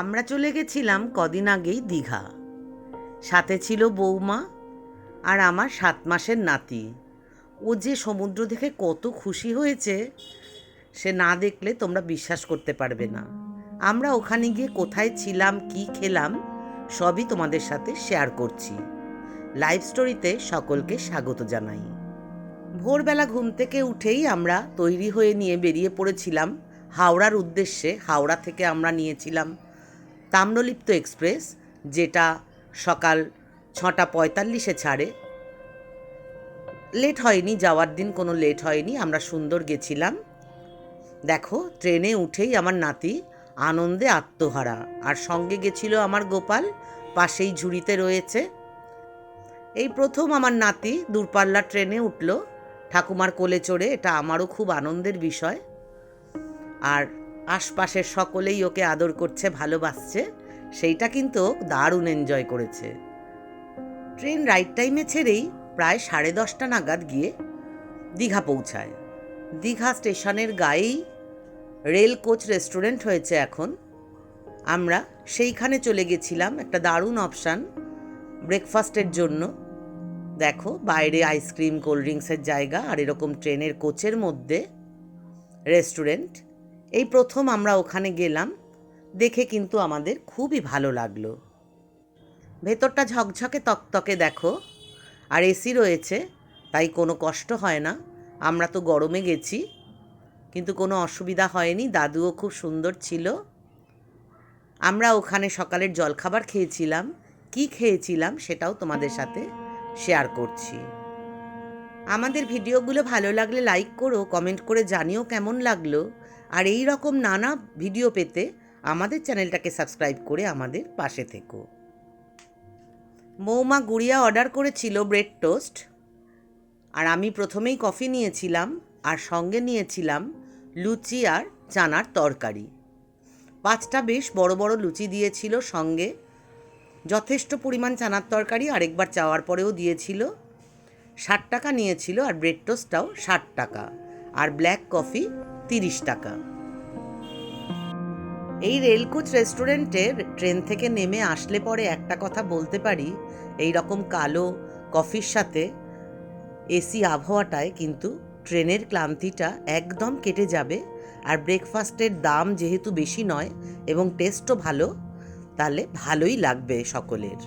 আমরা চলে গেছিলাম কদিন আগেই দীঘা। সাথে ছিল বৌমা আর আমার সাত মাসের নাতি। ও যে সমুদ্র দেখে কত খুশি হয়েছে, সে না দেখলে তোমরা বিশ্বাস করতে পারবে না। আমরা ওখানে গিয়ে কোথায় ছিলাম, কি খেলাম, সবই তোমাদের সাথে শেয়ার করছি। লাইভ স্টোরিতে সকলকে স্বাগত জানাই। ভোরবেলা ঘুম থেকে উঠেই আমরা তৈরি হয়ে নিয়ে বেরিয়ে পড়েছিলাম হাওড়ার উদ্দেশ্যে। হাওড়া থেকে আমরা নিয়েছিলাম তাম্রলিপ্ত এক্সপ্রেস, যেটা সকাল ছটা পঁয়তাল্লিশে ছাড়ে। লেট হয়নি, যাওয়ার দিন কোনো লেট হয়নি, আমরা সুন্দর গেছিলাম। দেখো, ট্রেনে উঠেই আমার নাতি আনন্দে আত্মহারা, আর সঙ্গে গেছিল আমার গোপাল, পাশেই ঝুড়িতে রয়েছে। এই প্রথম আমার নাতি দূরপাল্লার ট্রেনে উঠল, ঠাকুমার কোলে চড়ে, এটা আমারও খুব আনন্দের বিষয়। আর আশপাশের সকলেই ওকে আদর করছে, ভালোবাসছে। সেইটা কিন্তু দারুণ এনজয় করেছে। ট্রেন রাইট টাইমে ছেড়েই প্রায় সাড়ে দশটা নাগাদ গিয়ে দীঘা পৌঁছায়। দীঘা স্টেশনের গায়েই রেল কোচ রেস্টুরেন্ট হয়েছে এখন। আমরা সেইখানে চলে গেছিলাম একটা দারুণ অপশান ব্রেকফাস্টের জন্য। দেখো, বাইরে আইসক্রিম কোল্ড ড্রিঙ্কসের জায়গা আর এরকম ট্রেনের কোচের মধ্যে রেস্টুরেন্ট এই প্রথম আমরা ওখানে গেলাম। দেখে কিন্তু আমাদের খুবই ভালো লাগল। ভেতরটা ঝকঝকে তকতকে দেখো। আর এসি রয়েছে, তাই কোনো কষ্ট হয় না। আমরা তো গরমে গেছি। কিন্তু কোনো অসুবিধা হয়নি, দাদুও খুব সুন্দর ছিল। আমরা ওখানে সকালের জলখাবার খেয়েছিলাম। কি খেয়েছিলাম সেটাও তোমাদের সাথে শেয়ার করছি। আমাদের ভিডিওগুলো ভালো লাগলে লাইক করো, কমেন্ট করে জানিও কেমন লাগল। আর এই রকম নানা ভিডিও পেতে আমাদের চ্যানেলটাকে সাবস্ক্রাইব করে আমাদের পাশে থেকো। মৌমা গুড়িয়া অর্ডার করেছিল ব্রেড টোস্ট। আর আমি প্রথমেই কফি নিয়েছিলাম আর সঙ্গে নিয়েছিলাম লুচি আর চানার তরকারি। পাঁচটা বেশ বড় বড় লুচি দিয়েছিল সঙ্গে। যথেষ্ট পরিমাণ চানার তরকারি আরেকবার চাওয়ার পরেও দিয়েছিল। ষাট টাকা নিয়েছিল আর ব্রেড টোস্টটাও ষাট টাকা। আর ব্ল্যাক কফি তিরিশ টাকা। এই রেলকোচ রেস্টুরেন্টে ট্রেন থেকে নেমে আসলে পরে একটা কথা বলতে পারি, এই রকম কালো কফির সাথে এসি আবহাওয়াটায় কিন্তু ট্রেনের ক্লান্তিটা একদম কেটে যাবে আর ব্রেকফাস্টের দাম যেহেতু বেশি নয় এবং টেস্টও ভালো, তাহলে ভালোই লাগবে সকলের।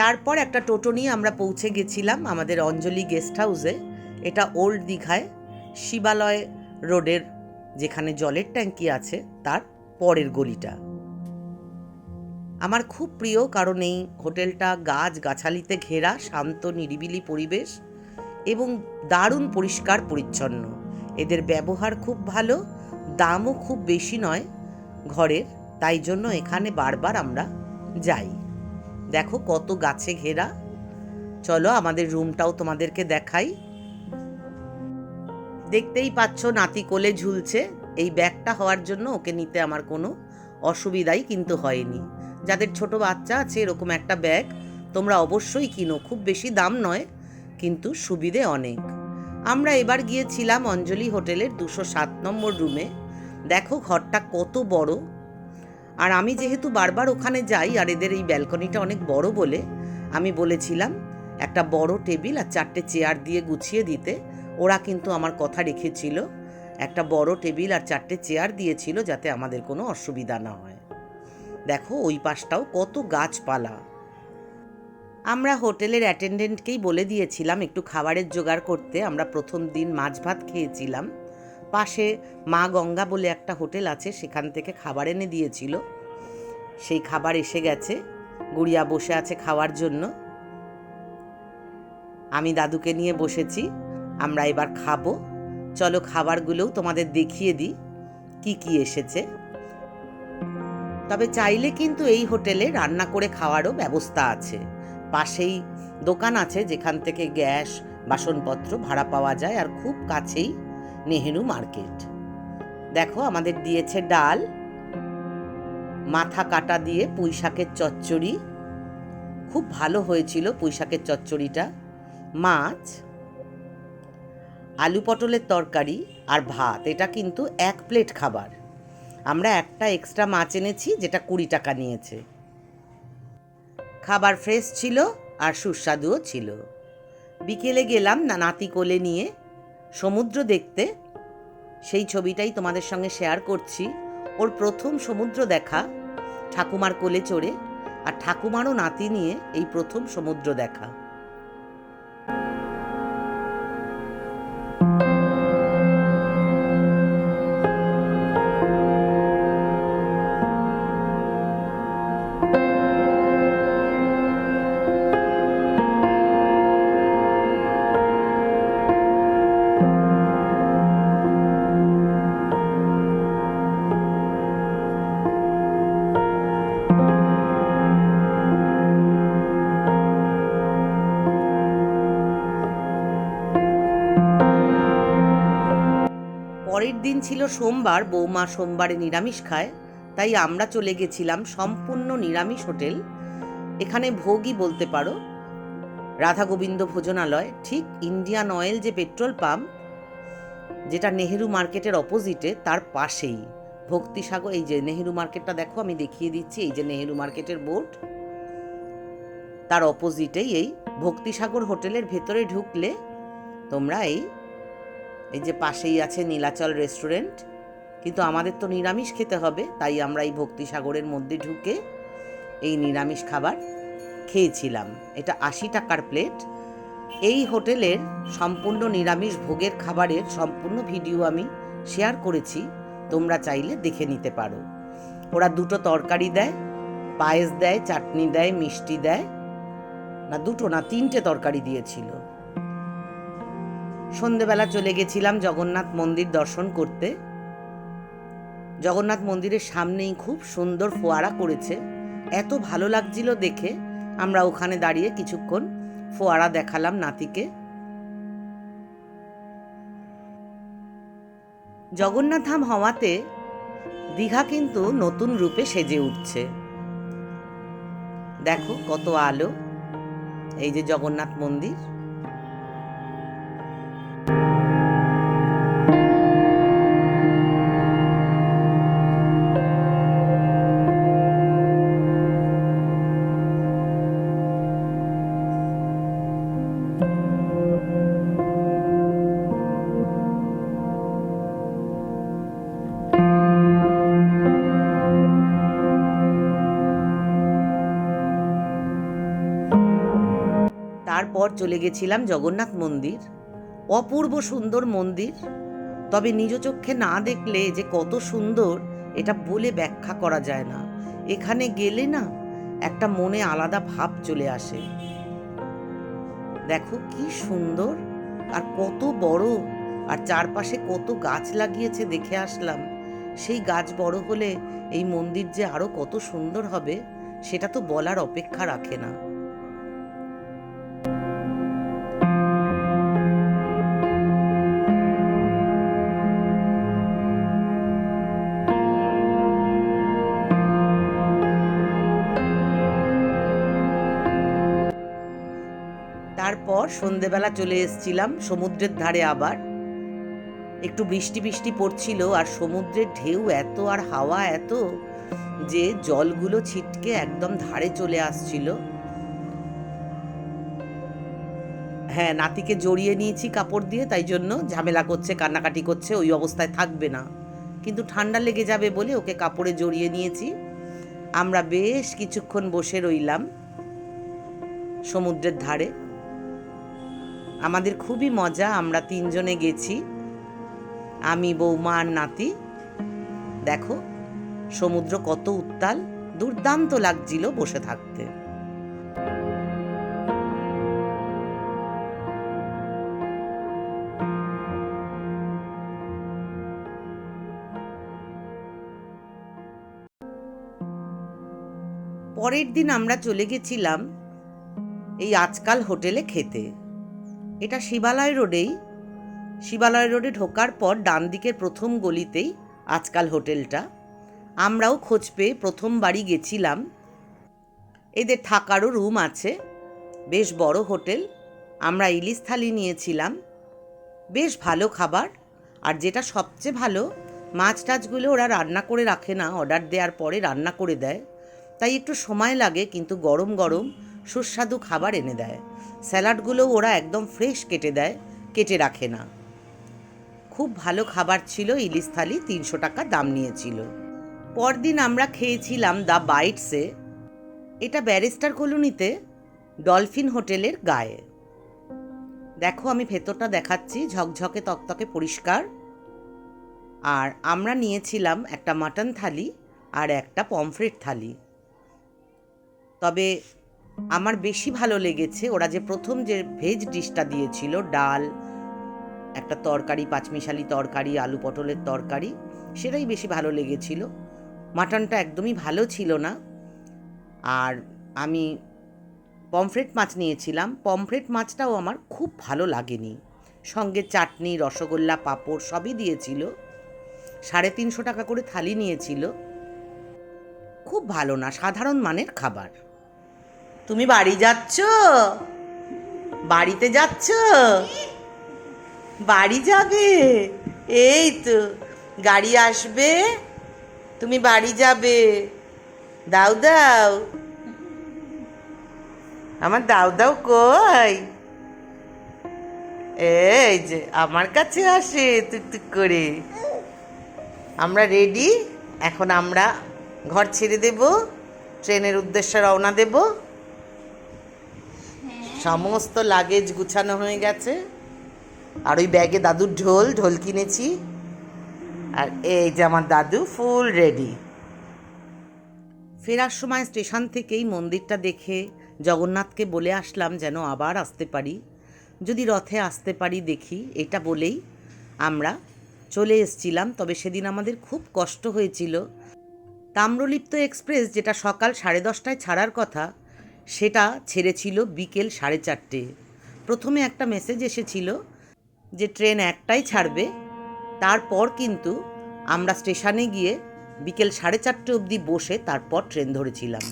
তারপর একটা টোটো নিয়ে আমরা পৌঁছে গেছিলাম আমাদের অঞ্জলি গেস্ট হাউসে, এটা ওল্ড দীঘায় শিবালয় রোডের যেখানে জলের ট্যাঙ্কি আছে, তার পরের গলিটা। আমার খুব প্রিয় কারণ এই হোটেলটা গাছ গাছালিতে ঘেরা, শান্ত, নিরিবিলি পরিবেশ এবং দারুণ পরিষ্কার পরিচ্ছন্ন। এদের ব্যবহার খুব ভালো, দামও খুব বেশি নয় ঘরের, তাই জন্য এখানে বারবার আমরা যাই। দেখো কত গাছে ঘেরা। চলো আমাদের রুমটাও তোমাদেরকে দেখাই। দেখতেই পাচ্ছ নাতি কোলে ঝুলছে। এই ব্যাগটা হওয়ার জন্য ওকে নিতে আমার কোনো অসুবিধাই কিন্তু হয়নি। যাদের ছোট বাচ্চা আছে এরকম একটা ব্যাগ তোমরা অবশ্যই কিনো, খুব বেশি দাম নয়, কিন্তু সুবিধে অনেক। আমরা এবার গিয়েছিলাম অঞ্জলি হোটেলের দুশো সাত নম্বর রুমে। দেখো ঘরটা কত বড়। আর আমি যেহেতু বারবার ওখানে যাই আর এদের এই ব্যালকনিটা অনেক বড় বলে, আমি বলেছিলাম, একটা বড় টেবিল আর চারটে চেয়ার দিয়ে গুছিয়ে দিতে। ওরা কিন্তু আমার কথা রেখেছিল। একটা বড় টেবিল আর চারটে চেয়ার দিয়েছিল যাতে আমাদের কোনো অসুবিধা না হয়। দেখো ওই পাশটাও কত গাছপালা। আমরা হোটেলের অ্যাটেন্ডেন্টকেই বলে দিয়েছিলাম একটু খাবারের জোগাড় করতে। আমরা প্রথম দিন মাছ ভাত খেয়েছিলাম। পাশে মা গঙ্গা বলে একটা হোটেল আছে, সেখান থেকে খাবার এনে দিয়েছিল। সেই খাবার এসে গেছে। গুড়িয়া বসে আছে খাওয়ার জন্য। আমি দাদুকে নিয়ে বসেছি। আমরা এবার খাব। চলো খাবারগুলোও তোমাদের দেখিয়ে দিই, কি কি এসেছে। তবে চাইলে কিন্তু এই হোটেলে রান্না করে খাওয়ারও ব্যবস্থা আছে। পাশেই দোকান আছে যেখান থেকে গ্যাস, বাসনপত্র ভাড়া পাওয়া যায় আর খুব কাছেই নেহেরু মার্কেট। দেখো, আমাদের দিয়েছে ডাল, মাথা কাটা দিয়ে পুঁই শাকের চচ্চড়ি। খুব ভালো হয়েছিল পুঁই শাকের চচ্চড়িটা। মাছ আলু পটলের তরকারি আর ভাত, এটা কিন্তু এক প্লেট খাবার। আমরা একটা এক্সট্রা মাছ এনেছি যেটা কুড়ি টাকা নিয়েছে। খাবার ফ্রেশ ছিল আর সুস্বাদুও ছিল। বিকেলে গেলাম না নাতি কোলে নিয়ে। সমুদ্র দেখতে, সেই ছবিটাই তোমাদের সঙ্গে শেয়ার করছি। ওর প্রথম সমুদ্র দেখা, ঠাকুমার কোলে চড়ে, আর ঠাকুমারও নাতি নিয়ে এই প্রথম সমুদ্র দেখা। দিন ছিল সোমবার, বৌমা সোমবারে নিরামিষ খায়, তাই আমরা চলে গেছিলাম সম্পূর্ণ নিরামিষ হোটেল। এখানে ভোগই বলতে পারো। রাধা গোবিন্দ ভোজনালয়, ঠিক ইন্ডিয়ান অয়েল যে পেট্রোল পাম্প, যেটা নেহেরু মার্কেটের অপোজিটে, তার পাশেই। ভক্তিসাগর এই যে নেহেরু মার্কেটটা দেখো, আমি দেখিয়ে দিচ্ছি, এই যে নেহেরু মার্কেটের বোর্ড, তার অপোজিটেই এই ভক্তিসাগর হোটেলের ভেতরে ঢুকলে তোমরা এই এই যে পাশেই আছে নীলাচল রেস্টুরেন্ট। কিন্তু আমাদের তো নিরামিষ খেতে হবে, তাই আমরা এই ভক্তিসাগরের মধ্যে ঢুকে এই নিরামিষ খাবার খেয়েছিলাম। এটা আশি টাকার প্লেট। এই হোটেলের সম্পূর্ণ নিরামিষ ভোগের খাবারের সম্পূর্ণ ভিডিও আমি শেয়ার করেছি, তোমরা চাইলে দেখে নিতে পারো। ওরা দুটো তরকারি দেয়, পায়েস দেয়, চাটনি দেয়, মিষ্টি দেয়। না, দুটো না, তিনটে তরকারি দিয়েছিল। সন্ধেবেলা চলে গেছিলাম জগন্নাথ মন্দির দর্শন করতে। জগন্নাথ মন্দিরের সামনেই খুব সুন্দর ফোয়ারা করেছে। এত ভালো লাগছিল দেখে আমরা ওখানে দাঁড়িয়ে কিছুক্ষণ ফোয়ারা দেখালাম নাতিকে। জগন্নাথ ধাম হওয়াতে দীঘা কিন্তু নতুন রূপে সেজে উঠছে। দেখো কত আলো। এই যে জগন্নাথ মন্দির। তারপর চলে গেছিলাম জগন্নাথ মন্দির। অপূর্ব সুন্দর মন্দির। তবে নিজ চক্ষে না দেখলে যে কত সুন্দর, এটা বলে ব্যাখ্যা করা যায় না। এখানে গেলে না একটা মনে আলাদা ভাব চলে আসে। দেখো কি সুন্দর আর কত বড় আর চারপাশে কত গাছ লাগিয়েছে দেখে আসলাম। সেই গাছ বড় হলে এই মন্দির যে আরও কত সুন্দর হবে, সেটা তো বলার অপেক্ষা রাখে না। তারপর সন্ধেবেলা চলে এসেছিলাম সমুদ্রের ধারে আবার। একটু বৃষ্টি বৃষ্টি পড়ছিল আর সমুদ্রের ঢেউ এত আর হাওয়া এত যে জলগুলো ছিটকে একদম ধারে চলে আসছিল। হ্যাঁ নাতিকে জড়িয়ে নিয়েছি কাপড় দিয়ে, তাই জন্য ঝামেলা করছে, কান্নাকাটি করছে, ওই অবস্থায় থাকবে না। কিন্তু ঠান্ডা লেগে যাবে বলে ওকে কাপড়ে জড়িয়ে নিয়েছি। আমরা বেশ কিছুক্ষণ বসে রইলাম সমুদ্রের ধারে। আমাদের খুবই মজা, আমরা তিনজনে গেছি। আমি, বৌমা আর নাতি। দেখো, সমুদ্র কত উত্তাল, দুর্দান্ত লাগছিল বসে থাকতে। পরের দিন আমরা চলে গেছিলাম এই আজকাল হোটেলে খেতে। এটা শিবালয় রোডেই। শিবালয় রোডে ঢোকার পর ডান দিকের প্রথম গলিতেই আজকাল হোটেলটা। আমরাও খোঁজ পেয়ে প্রথমবারই গেছিলাম। এদের থাকারও রুম আছে। বেশ বড় হোটেল। আমরা ইলিশ থালি নিয়েছিলাম। বেশ ভালো খাবার। আর যেটা সবচেয়ে ভালো, মাছ টাছগুলো ওরা রান্না করে রাখে না, অর্ডার দেওয়ার পরে রান্না করে দেয়। তাই একটু সময় লাগে, কিন্তু গরম গরম সুস্বাদু খাবার এনে দেয়। স্যালাডগুলোও ওরা একদম ফ্রেশ কেটে দেয়, কেটে রাখে না। খুব ভালো খাবার ছিল ইলিশ থালি, তিনশো টাকা দাম নিয়েছিল। পরদিন আমরা খেয়েছিলাম দ্য বাইটসে। এটা ব্যারিস্টার কলোনিতে, ডলফিন হোটেলের গায়ে। দেখো আমি ভেতরটা দেখাচ্ছি, ঝকঝকে তকতকে পরিষ্কার। আর আমরা নিয়েছিলাম একটা মাটন থালি আর একটা পমফ্রেট থালি। তবে আমার বেশি ভালো লেগেছে ওরা যে প্রথম যে ভেজ ডিশটা দিয়েছিল, ডাল, একটা তরকারি, পাঁচমিশালি তরকারি, আলু পটলের তরকারি, সেটাই বেশি ভালো লেগেছিল। মাটনটা একদমই ভালো ছিল না। আর আমি পমফ্রেট মাছ নিয়েছিলাম। পমফ্রেট মাছটাও আমার খুব ভালো লাগেনি। সঙ্গে চাটনি, রসগোল্লা, পাঁপড় সবই দিয়েছিল। সাড়ে তিনশো টাকা করে থালি নিয়েছিল। খুব ভালো না, সাধারণ মানের খাবার। তুমি বাড়ি যাচ্ছ? বাড়িতে যাচ্ছ? বাড়ি যাবে? এই তো, গাড়ি আসবে, তুমি বাড়ি যাবে। দাও দাও। আমার দাও দাও কই? এই যে, আমার কাছে আসে টুকটুক করে। আমরা রেডি এখন আমরা ঘর ছেড়ে দেব, ট্রেনের উদ্দেশ্যে রওনা দেব। সমস্ত লাগেজ গুছানো হয়ে গেছে। আর ওই ব্যাগে দাদুর ঢোল ঢোল কিনেছি। আর এই যে আমার দাদু ফুল রেডি ফেরার সময় স্টেশন থেকেই মন্দিরটা দেখে জগন্নাথকে বলে আসলাম যেন আবার আসতে পারি। যদি রথে আসতে পারি দেখি, এটা বলেই আমরা চলে এসছিলাম। তবে সেদিন আমাদের খুব কষ্ট হয়েছিল। তাম্রলিপ্ত এক্সপ্রেস যেটা সকাল সাড়ে দশটায় ছাড়ার কথা সেটা ছেড়েছিল বিকেল সাড়ে চারটে। প্রথমে একটা মেসেজ এসেছিল যে ট্রেন একটাই ছাড়বে, তারপর কিন্তু আমরা স্টেশনে গিয়ে বিকেল সাড়ে চারটে অবধি বসে তারপর ট্রেন ধরেছিলাম।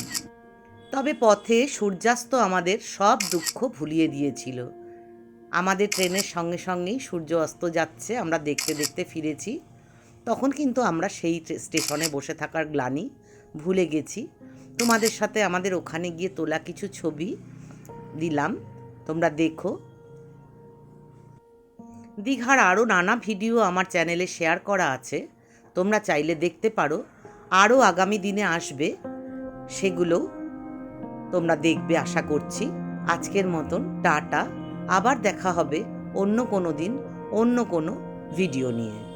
তবে পথে সূর্যাস্ত আমাদের সব দুঃখ ভুলিয়ে দিয়েছিল। আমাদের ট্রেনের সঙ্গে সঙ্গেই সূর্য অস্ত যাচ্ছে, আমরা দেখতে দেখতে ফিরেছি। তখন কিন্তু আমরা সেই স্টেশনে বসে থাকার গ্লানি ভুলে গেছি। তোমাদের সাথে আমাদের ওখানে গিয়ে তোলা কিছু ছবি দিলাম। তোমরা দেখো। দীঘার আরও নানা ভিডিও আমার চ্যানেলে শেয়ার করা আছে। তোমরা চাইলে দেখতে পারো। আরও আগামী দিনে আসবে সেগুলো তোমরা দেখবে আশা করছি। আজকের মতন টাটা। আবার দেখা হবে অন্য কোনো দিন, অন্য কোনো ভিডিও নিয়ে।